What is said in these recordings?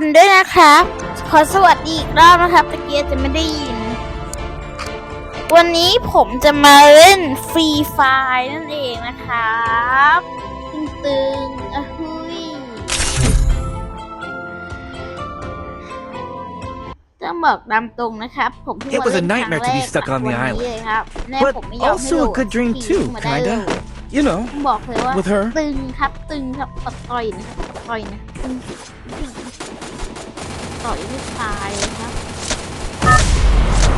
คนด้วยนะครับขอสวัสดีอีกรอบนะครับตะเกียจะไม่ได้ยิน วันนี้ผมจะมาเล่นฟรีไฟนั่นเองนะครับตึงๆอะฮุยต้องบอกตามตรงนะครับ ผมเพิ่ง It มา was a เล่นครั้ง nightmare แร to be ก stuck on the วันนี้ island. เลยครับแน่ But ผมไม่ยอมให้ also โด a ด good dream ขี่ too, ขึ้นมาได้เลย kinda. You know, บอกเลยว่า with her. ตึงครับตึงครับปัดต่อยนะครับปัดต่อยนะตึง ต่อยไม่ตายเลยครับ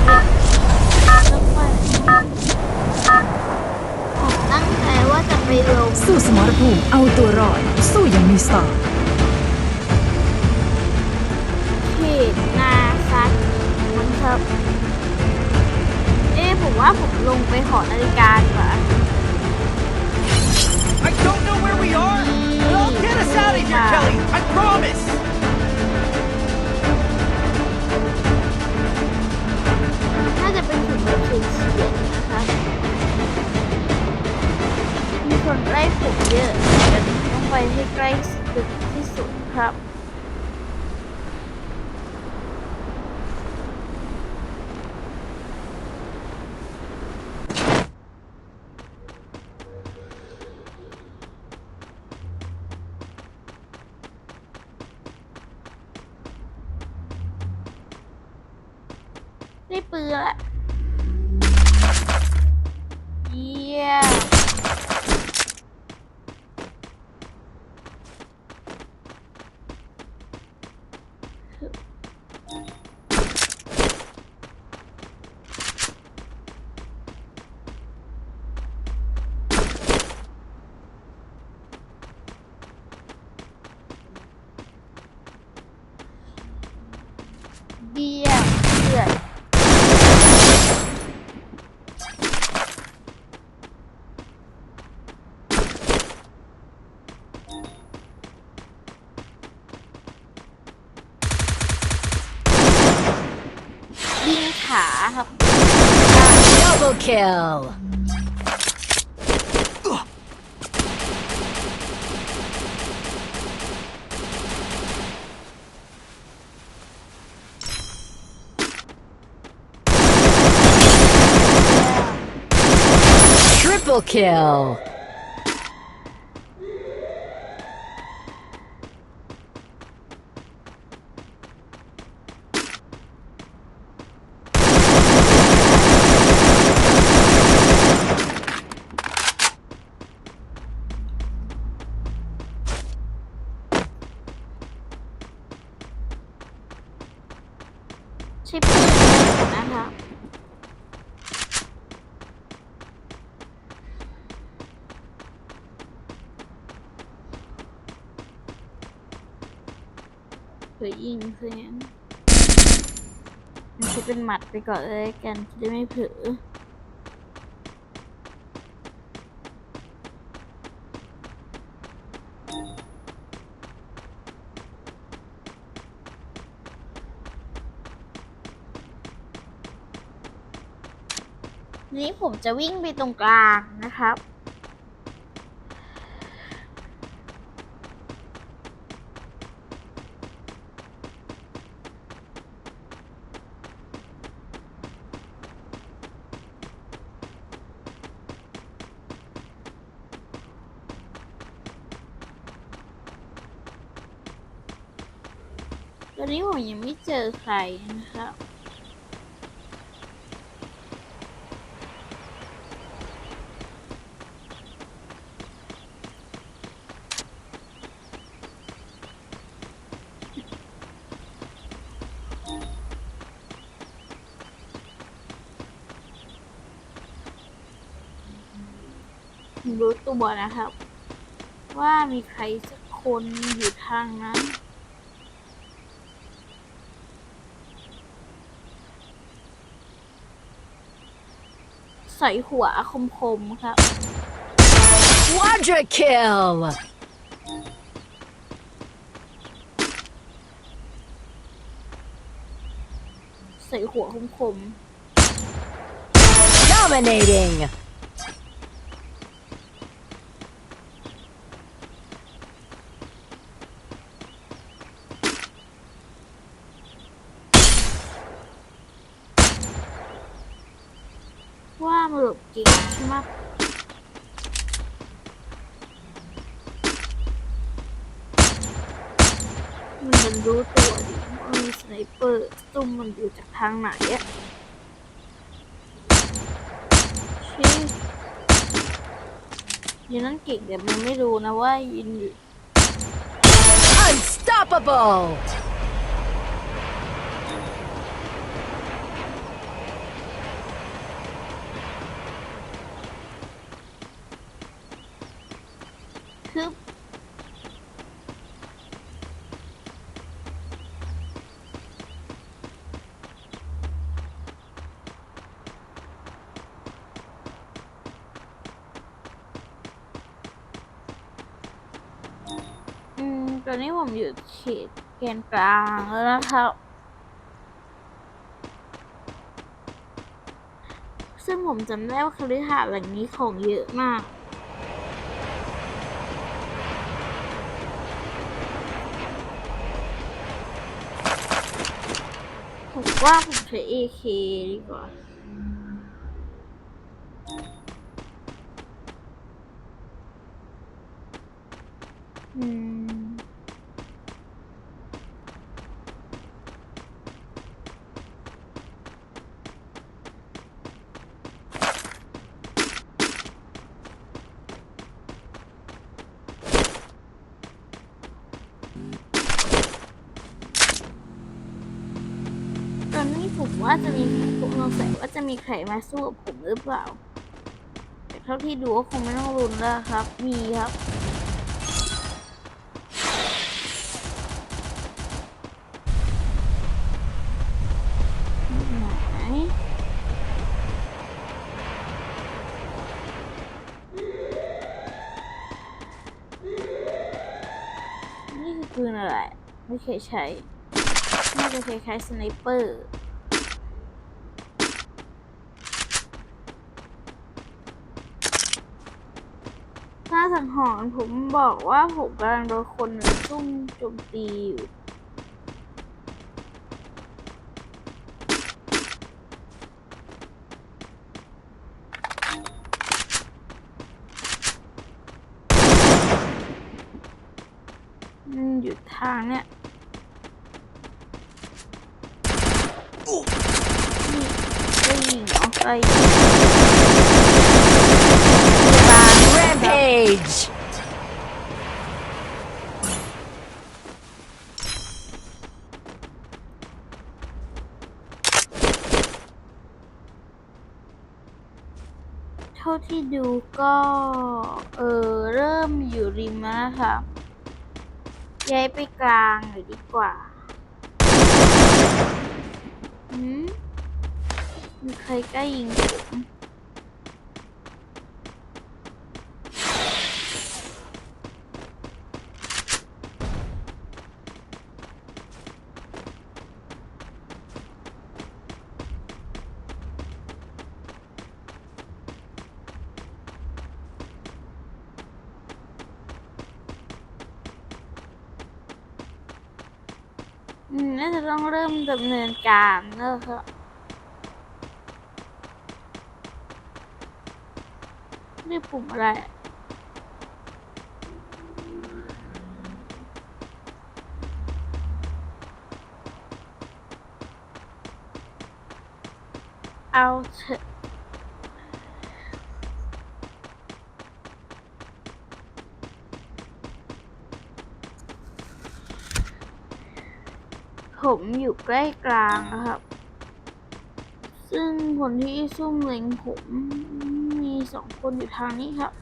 แล้วไปผมตั้งใจว่าจะไปลงสู้สมรภูมิเอาตัวรอด สู้อย่างมีสไตล์เขตนาซากินะครับ เอ๊ะผมว่าผมลงไปหอนาฬิกาดีกว่า I don't know where we are, but I'll get us out of here, Kelly. I promise. าจะเป็นถุงแบบเฉียนเฉียดนะคะ มีคนใกล้ผมเยอะจะต้องไปให้ใกล้สุดที่สุดครับ ได้ปืนละเยี่ยมเยี่ยมเดือด ยิงขาครับ Double kill Triple kill ใช้ปืนนะครับเผื่อยิงเสียงมันจะเป็นหมัดไปก่อนเลยกันจะได้ไม่เผลอ นี้ผมจะวิ่งไปตรงกลางนะครับ ตอนนี้ผมยังไม่เจอใครนะครับ รู้ตัวนะครับ ว่ามีใครสักคนอยู่ทางนั้น ใส่หัวคมๆครับ Quadra kill ใส่หัวคม Dominating เก่งใช่ไหม มันมันรู้ตัวดิว่ามีสไนเปอร์ซุ่มมันอยู่จากทางไหนอะชี้ยืนนั่นเก่งแต่มันไม่รู้นะว่ายืนอยู่ Unstoppable! คืออืม ต อยู่เขตแกนกลางแล้วนะครับ ซึ่งผมจำได้ว่าคฤหาสน์หลังนี้ของเยอะมากผมว่าผมใช้ AK ดีกว่าอืม ผมว่าจะมีผมสงสัยว่าจะมีใครมาสู้กับผมหรือเปล่า แต่เท่าที่ดูก็คงไม่ต้องรุนแล้วครับ มีครับไหนนี่คือปืนอะไร ไม่เคยใช้ น่าจะคล้ายๆสไนเปอร์ สังหรณ์ผมบอกว่าผมกำลังโดนคนซุ่มโจมตีอยู่มันอยู่ทางเนี้ยนี่ได้ยิงเหรอไป Rampage! เท่าที่ดูก็เออเริ่มอยู่ริมแล้วนะคะย้ายไปกลางเลยดีกว่าหืมมีใครกล้ายิงผม น่าจะต้องเริ่มดำเนินการแล้วครับนี่ปุ่มอะไรเอาเถอะ ผมอยู่ใกล้กลางนะครับ ซึ่งคนที่ซุ่มเล็งผมมีสองคนอยู่ทางนี้ครับ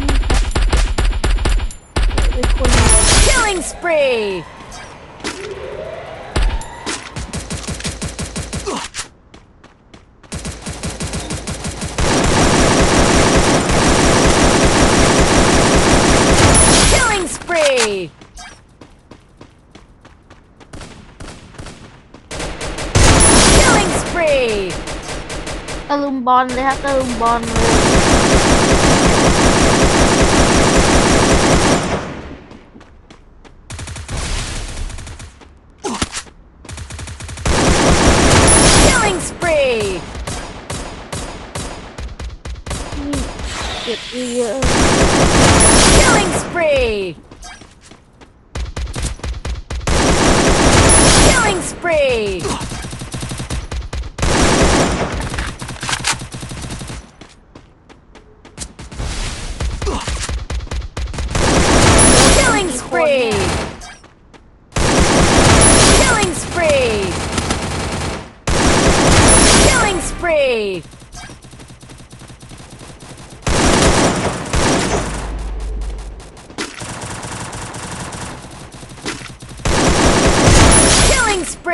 นี่ครับเดี๋ยวเป็นคน Killing spree! ตะลุมบอลเลยครับตะลุมบอลเลย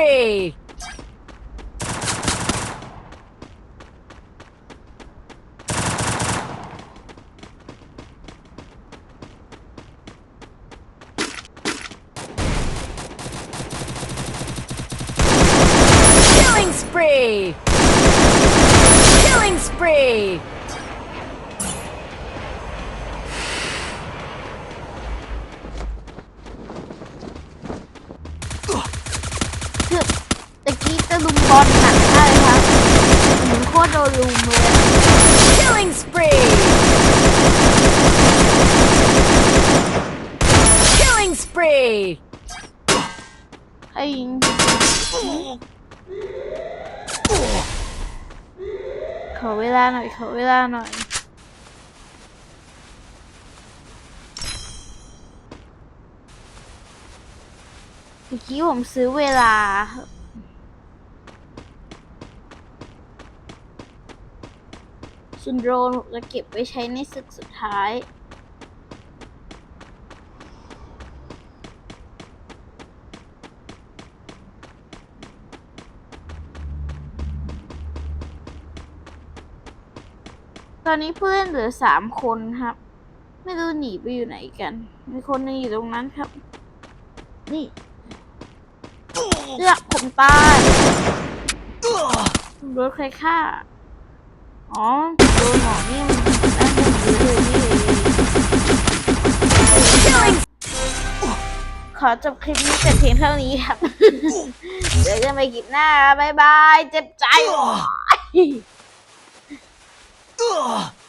Killing spree! Killing spree! Killing spree! Killing spree! ใครยิงขอเวลาหน่อยขอเวลาหน่อย เมื่อกี้ผมซื้อเวลา ครับส่วนโดรนผมจะเก็บไว้ใช้ในศึกสุดท้ายตอนนี้ผู้เล่นเหลือสามคนครับ ไม่รู้หนีไปอยู่ไหนกัน มีคนหนึงอยู่ตรงนั้นครับ นี่เลือกผมตายโดนใครฆ่า อ๋อโดนหมอนี่มันได้หมดเลยนี่เอง Killing ขอจบคลิปนี้แต่เพียงเท่านี้ครับเจอกันใหม่คลิปหน้า บ๊ายบาย เจ็บใจ Ugh.